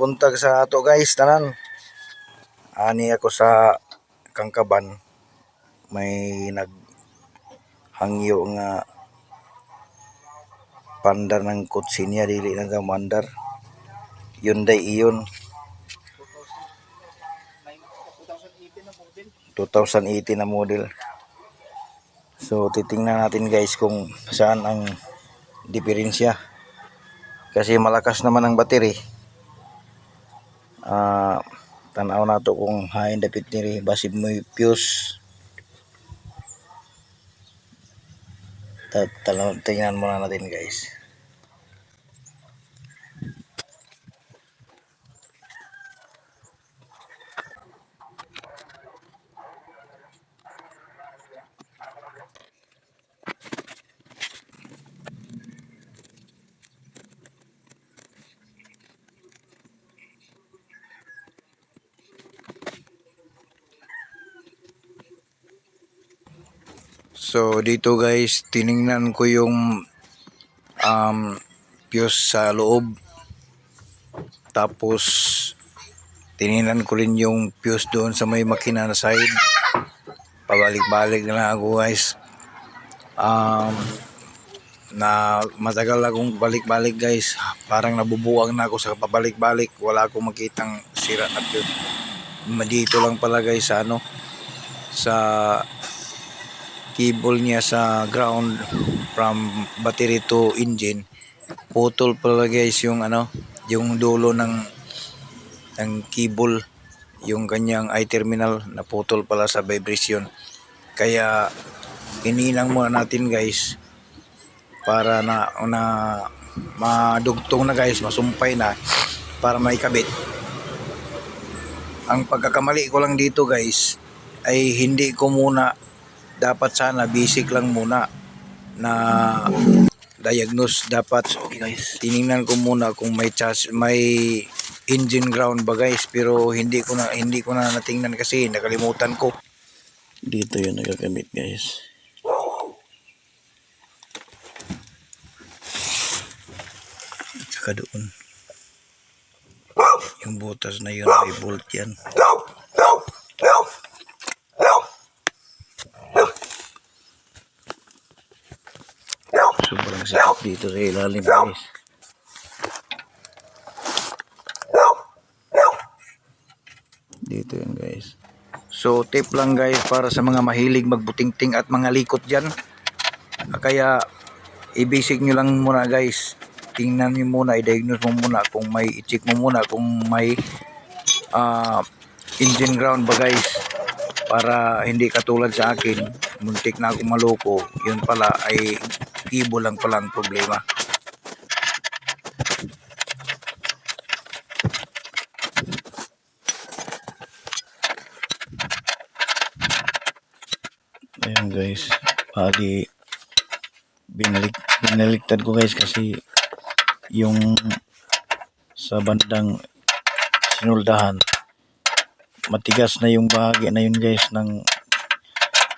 buntag sa ato guys tanan. Ani ako sa Kangkaban. May nag hangyo nga pandar ng kutsinya dili na daw mandar. Hyundai Ion 2018 na model. So titingnan natin guys kung saan ang diferensya. Kasi malakas naman ang battery. Ah, tanaw na to kung hain dapit diri basib mo fuse. Tingnan muna natin guys. So dito guys, tiningnan ko yung um, fuse sa loob. Tapos tiningnan ko rin yung fuse doon sa may makina na side. Pabalik-balik na ako guys. Um, na matagal akong balik-balik guys. Parang nabubuwag na ako sa pabalik-balik. Wala akong makitang sira na fuse. Dito lang pala guys sa ano sa cable niya sa ground from battery to engine putol pala guys yung ano yung dulo ng ng cable yung kanyang i terminal na putol pala sa vibration. Kaya ininang muna natin guys para na na madugtong na guys masumpay na para maikabit. Ang pagkakamali ko lang dito guys ay hindi ko muna dapat sana basic lang muna na diagnose. Dapat so, okay guys. tiningnan ko muna kung may chas may engine ground ba guys. Pero hindi ko na hindi ko na natingnan kasi nakalimutan ko. Dito yun nagagamit guys. Saka doon. Yung butas na yun may bolt yan sakit dito sa ilalim guys dito yun guys. So tip lang guys para sa mga mahilig magbutingting at mga likot dyan. Kaya i-basic nyo lang muna guys. Tingnan nyo muna i-diagnose mo muna kung may i-check mo muna kung may ah, engine ground ba guys. Para hindi katulad sa akin muntik na ako maloko. Yun pala ay ibo lang pala ang problema. Ayan guys. Bali binalik binaliktad ko guys kasi yung sa bandang sinuldahan matigas na yung bahagi na yun guys ng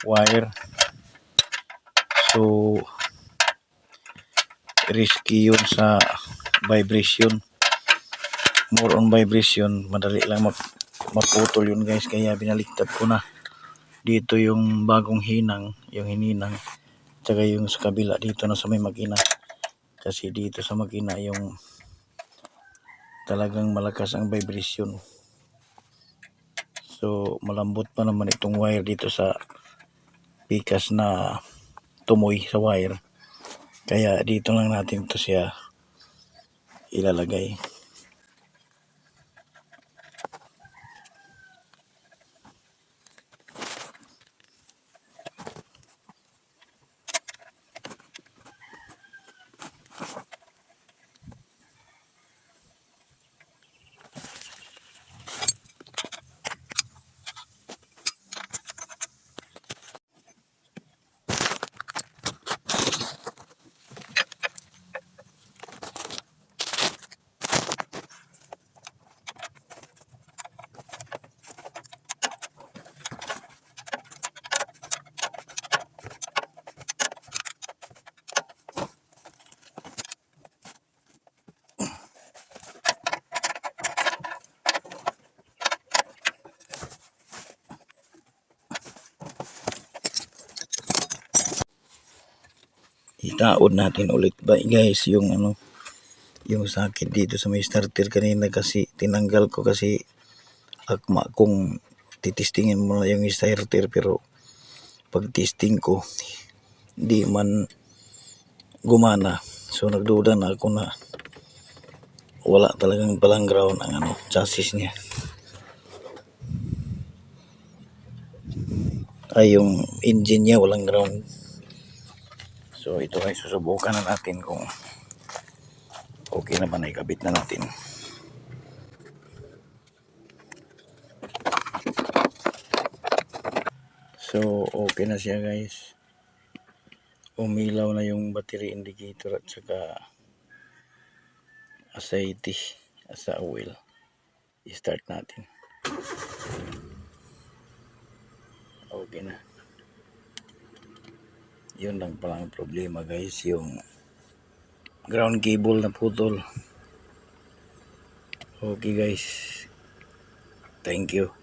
wire. So risky yun sa vibration. More on vibration madali lang map maputol yun guys. Kaya binaliktad ko na dito yung bagong hinang yung hininang tsaka yung sa kabila dito na sa may makina kasi dito sa makina yung talagang malakas ang vibration. So malambot pa naman itong wire dito sa pikas na tumoy sa wire kaya dito lang natin to siya ilalagay itaod natin ulit ba guys yung ano yung sakit dito sa may starter kanina kasi tinanggal ko kasi akma kung titistingin mo na yung starter pero pag testing ko di man gumana. So nagduda na ako na wala talagang palang ground ang ano chassis niya. Ay yung engine niya walang ground so ito ay susubukan na natin kung okay naman ay kabit na natin. So okay na siya guys. Umilaw na yung battery indicator at saka aceite sa oil. I-start natin. Okay na yun lang pala ang problema guys yung ground cable na putol. Okay guys. Thank you